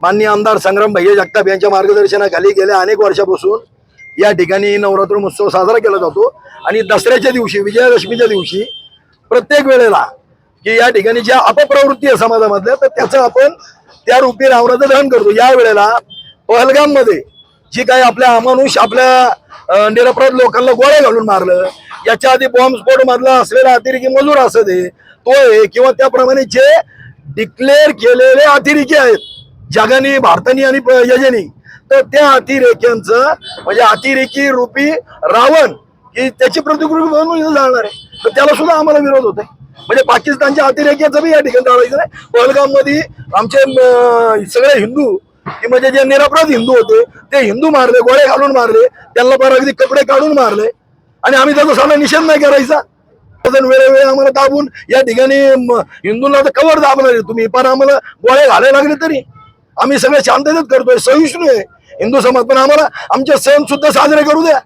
माननीय आमदार संग्राम भैया जगताप यांच्या मार्गदर्शनाखाली गेल्या अनेक वर्षापासून या ठिकाणी नवरात्र महोत्सव साजरा केला जातो. आणि दसऱ्याच्या दिवशी विजयादशमीच्या दिवशी प्रत्येक वेळेला की या ठिकाणी ज्या अपप्रवृत्ती आहे समाजामधल्या तर त्याचं आपण त्या रूपी रावणाचं दहन करतो. या वेळेला पहलगाममध्ये जी काही आपल्या अमानुष आपल्या निरपराध लोकांना गोळ्या घालून मारलं याच्या आधी बॉम्बस्फोट मधला असलेला अतिरेकी मजूर असं दे तो आहे किंवा त्याप्रमाणे जे डिक्लेअर केलेले अतिरेकी आहेत जगाने भारताने आणि यजनी. तर त्या अतिरेक्यांचं म्हणजे अतिरेकी रूपी रावण की त्याची प्रतिकृती म्हणून जाणार आहे. तर त्याला सुद्धा आम्हाला विरोध होत म्हणजे पाकिस्तानच्या अतिरेक्याचं बी या ठिकाणी टाळायचं नाही. पहलगाममध्ये आमचे सगळे हिंदू की म्हणजे जे निरपराध हिंदू होते ते हिंदू मारले गोळे घालून मारले त्यांना बरं अगदी कपडे काढून मारले. आणि आम्ही त्याचा साधा निषेध नाही करायचा. वेळोवेळी आम्हाला दाबून या ठिकाणी हिंदूंना तर कवर दाबणार आहे तुम्ही. पण आम्हाला गोळे घालायला लागले तरी. आम्ही सगळे शांततेत करतोय सहिष्णू आहे. हिंदू समाज पण आम्हाला आमचे सण सुद्धा साजरे करू द्या.